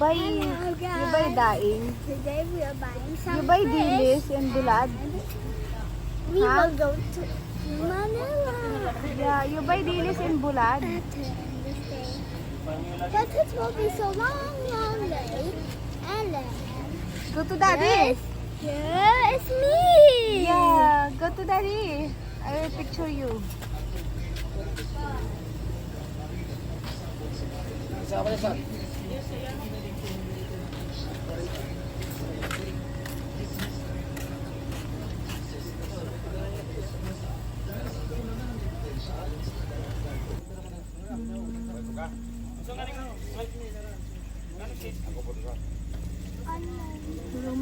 hygiene. You buy, Hello, you buy guys. daing. Today we are buying some You buy fish. dilis and bulad. We Huh? will go to Manila. Yeah, you buy dilis and bulad. But it will be so long, long day. And then Go to daddy. here is me. Yeah, go to daddy. I will picture you. Unknown.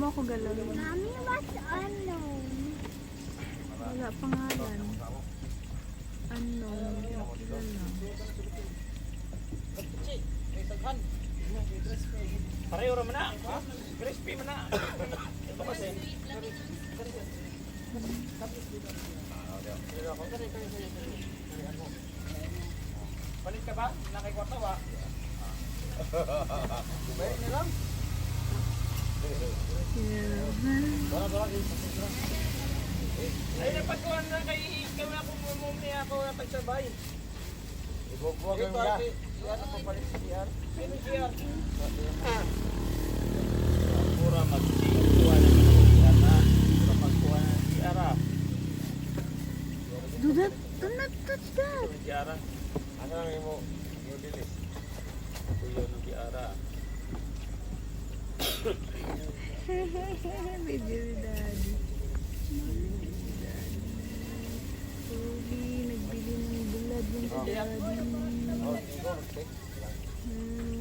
Mo ako galawin. Mommy, what's unknown? Wala pangalan. Unknown. Pareho raman na. Crispy man na. Ito kasi. Palit ka ba? Nakay kwarta ba? Bayan niya lang. Ay, napagkuhan na kay kami ako mumumi ako tagsabay. Ibubuwag ang mga. Yan ako palit sa CR. Sino CR? Pura magkuha ng CR na. Pura magkuha ng CR ah. Do that. Do not touch that. CR ah. Ano lang mo? Yung dilis. Ito yun ng CR ah. Video ni daddy. Ubi, nagbili ng bulad yung daddy. Hmm.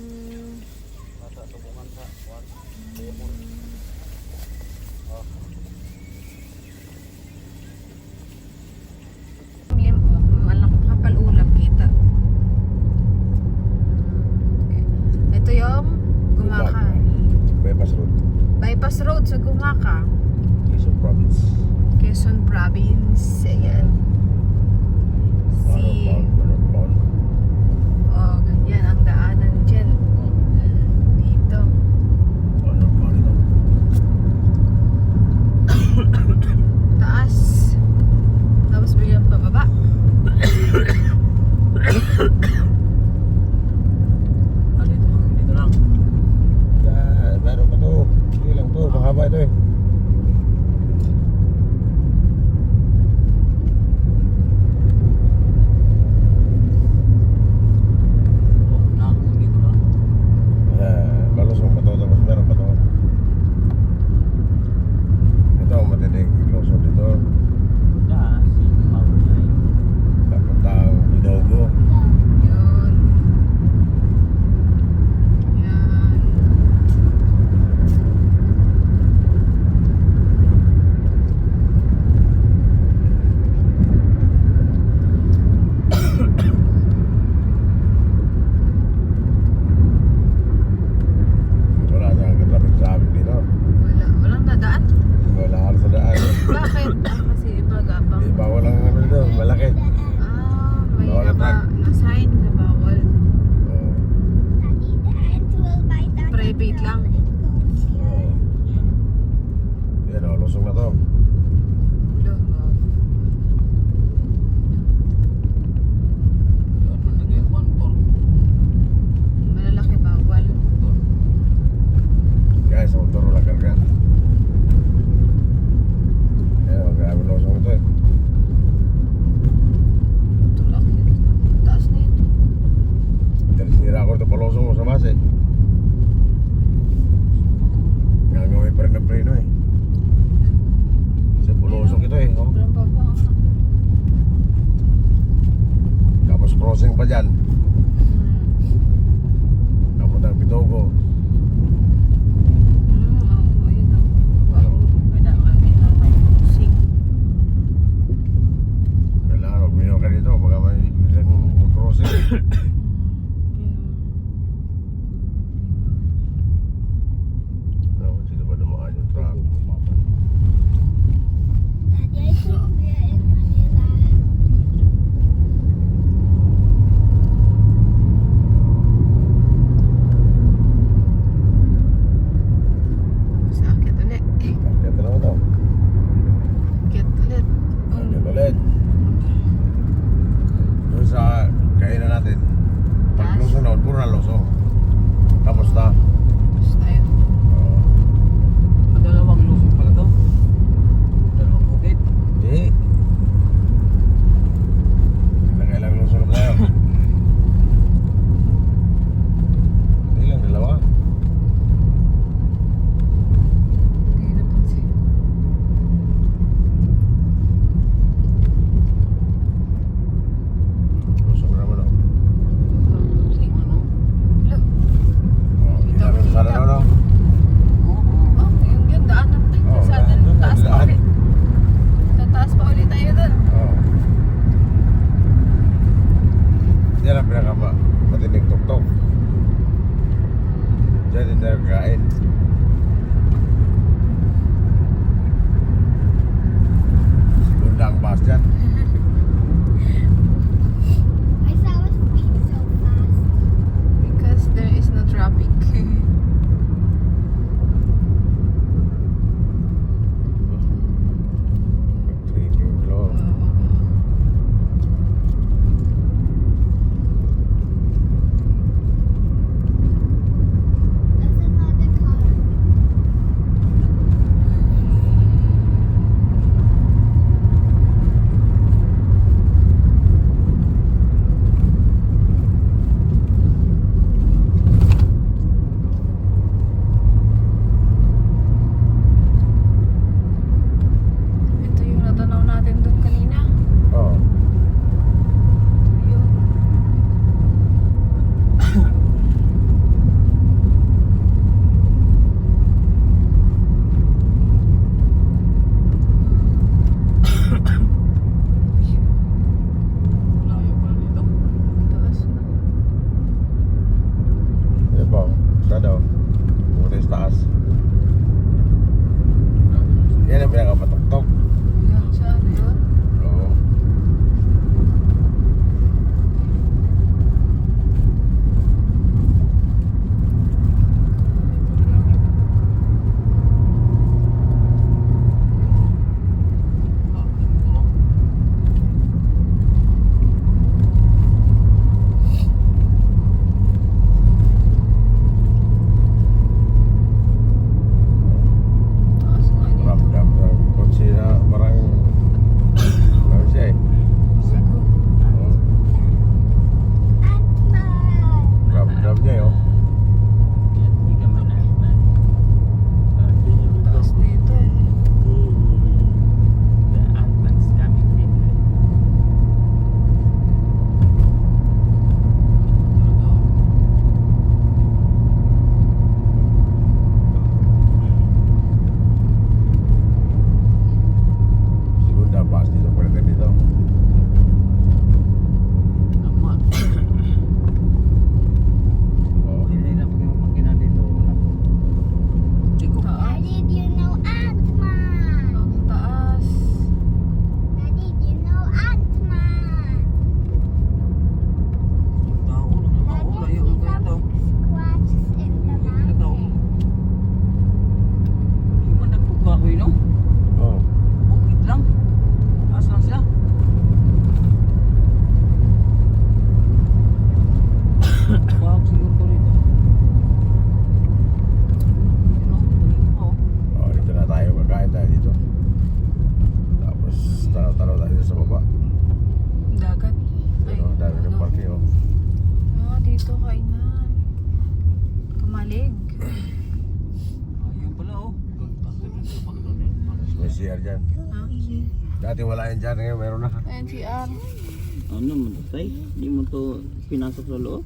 Tay? Hindi mo to pinasok sa loob?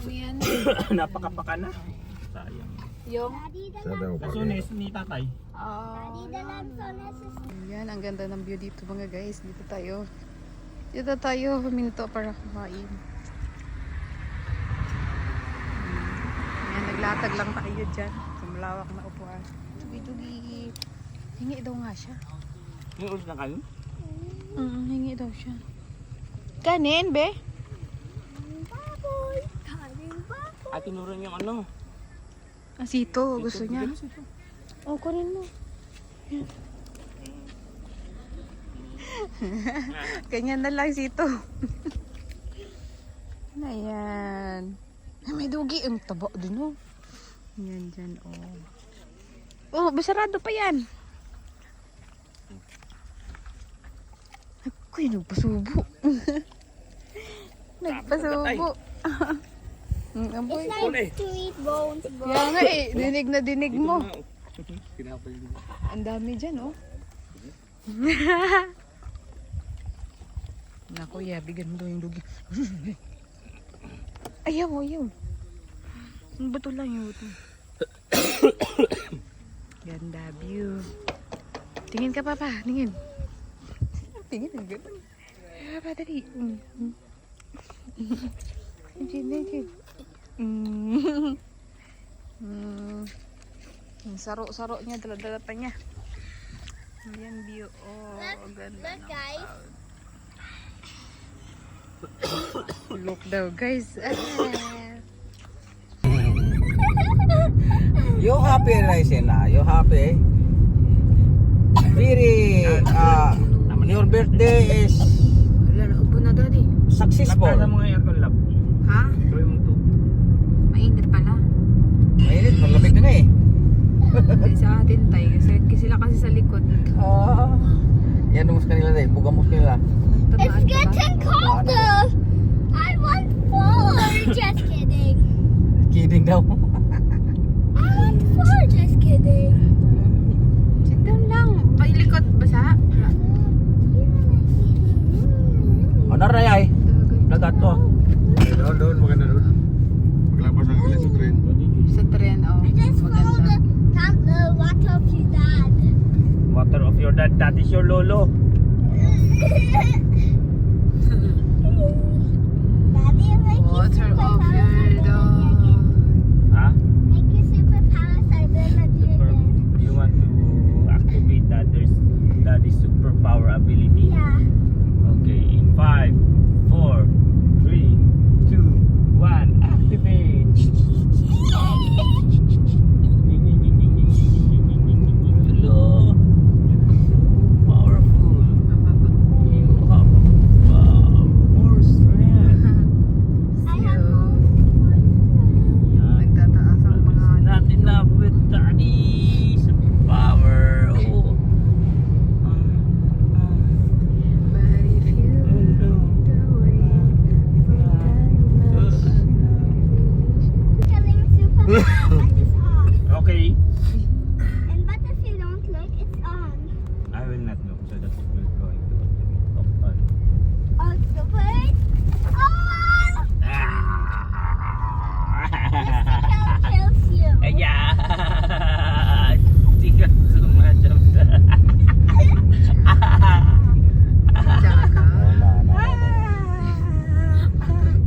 Ano yan? Napakapaka na. Sayang. Yung? Kasunis ni tatay. Is Yan, ang ganda ng view dito mga guys. Dito tayo. Dito tayo huminto para kumain. Yan, naglatag lang tayo dyan. Sa malawak na upuan. Tugi-tugi. Hingi daw nga siya. Ulit na kayo? Mm, hingi daw siya. Kanin, be? baboy. Kanin baboy. At tinuran yung ano. Ah, sito. Gusto niya. Oh, kunin mo. Yan. Ganyan na lang sito. Ayan. Ay, may dugi. Ang taba din, oh. Yan dyan, oh. Oh, basarado pa yan. Ako'y nagpasubo. nagpasubo. Ang amoy. It's nice to eat bones, bro. Kaya nga eh, dinig na dinig mo. Kinapal din. Ang dami dyan, oh. Naku, ya, bigyan mo daw yung dugi. ayaw, ayaw. Ang bato lang yung bato. Ganda view. Tingin ka, Papa. Tingin. Tingin, ang ganda. Papa, dali. Mm. mm. Nandiyan, nandiyan. Mm. Mm. Saro-saro niya, dala-dala pa niya. Ayan view. Oh, ang ganda. Look, guys. Look daw, guys. Ah. You happy, Raisen? Ah, you happy? Very, uh, your birthday is successful. Lapta mga aircon lab. Ha? Gawin mo to. Mainit pala. Mainit, malamig na nga eh. Hindi sa atin tayo. Kasi, kasi sila kasi sa likod. Ah. Yan sa kanila dahil. Buga mo sa kanila. It's getting colder. I want four. Just kidding. Kidding daw.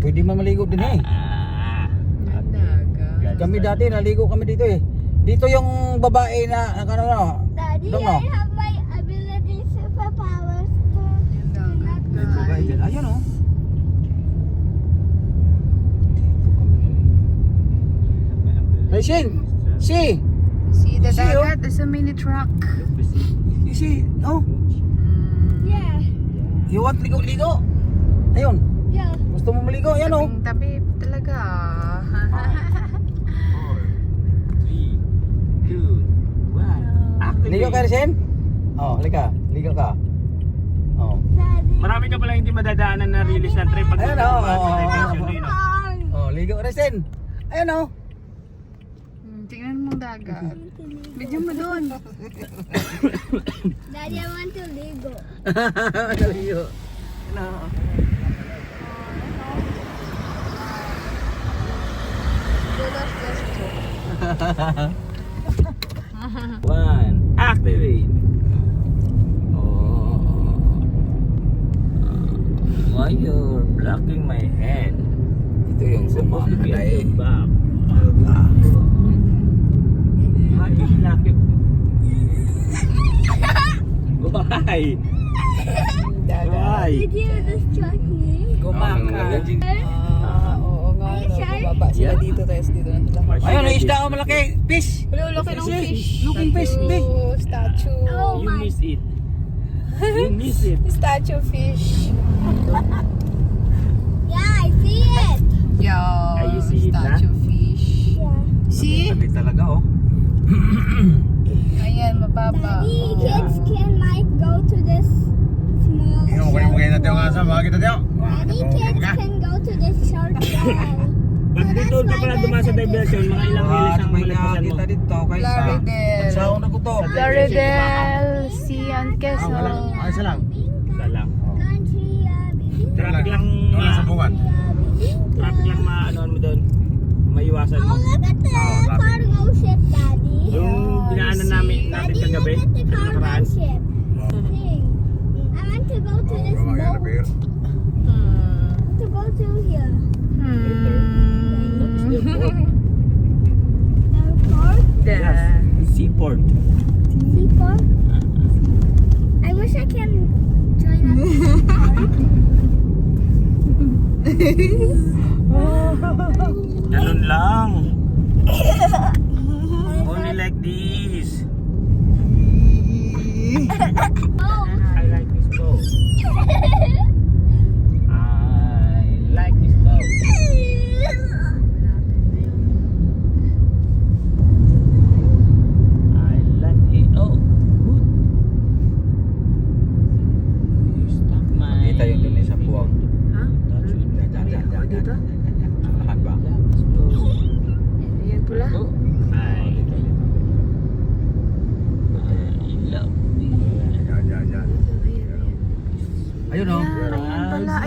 Pwede mamaligo din eh. Daga. Kami dati naligo kami dito eh. Dito yung babae na ano no. Daddy, Don't I know. have my ability superpowers to guys. Ayun oh. Racing! See! See the See, oh. dagat? There's a mini truck. You see? Oh, Mm. Yeah, you want ligo-ligo? Ayun. yeah. Gusto mo maligo? Yan oh. Tabing tabi talaga. Ligo ka, Racing? Oh, halika. Ligo ka. Oh. Marami ka pala hindi madadaanan na release ng trip pag oh, sa Oh, vacation, eh, no? on. Naligo, Resen. Ayun oh. Hmm, tingnan mo dagat. Bigyan mo doon. Daddy, I want to Lego. Naligo. Ano? One, activate. Oh. Why you're blocking my hand? Ito yung sumamatay. your back. Why you blocking? Why? Why? Did you distract me? Kumaka. Ah, oo nga. Baba sila Yeah. dito, tapos dito na sila. Ayun, ang isda oh, malaki. Fish. Wala, laki ng fish. Looking fish, big. Statue, statue. Oh You my. miss it. You miss it. Statue fish. Yeah, I see it. Yeah, you see it na? statue fish. Yeah. See? Tabi talaga oh. Ayan, mababa. Daddy, kids can like go to this small. Tingnan mo kayo natin yung asa. Mga kita tiyo. Daddy, kids can go to this short wall. Pag dito ka pala dumaan sa diversion, mga ilang milis ang malagpasan mo. dito kay Laridel. Saong na ko to. Laridel, Sian, Quezon. Ay, isa lang. Isa lang. Baby. Traffic lang, Doon sa bungan. traffic lang maanoan mo doon. Maiwasan mo. Oh, look at the cargo ship, Daddy. Yung dinaanan namin natin Daddy, kagabi, look at the sa cargo nakaraan. ship. Thing. I want to go to this Oh, mga boat. Hmm. To go to here. Is the port. Yes. Seaport. Seaport. I wish I can join up. Ganun lang. Only like this.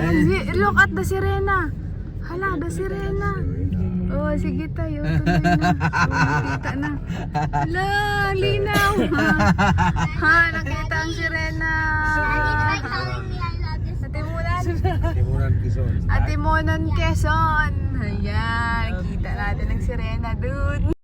ayan look at the sirena. Hala, the sirena. Oh, sige tayo. Tuloy na. Oh, nakita na. Hala, linaw. ha, nakita ang sirena. Atimunan. Timunan Quezon. Ayan, kita natin ang sirena, dude.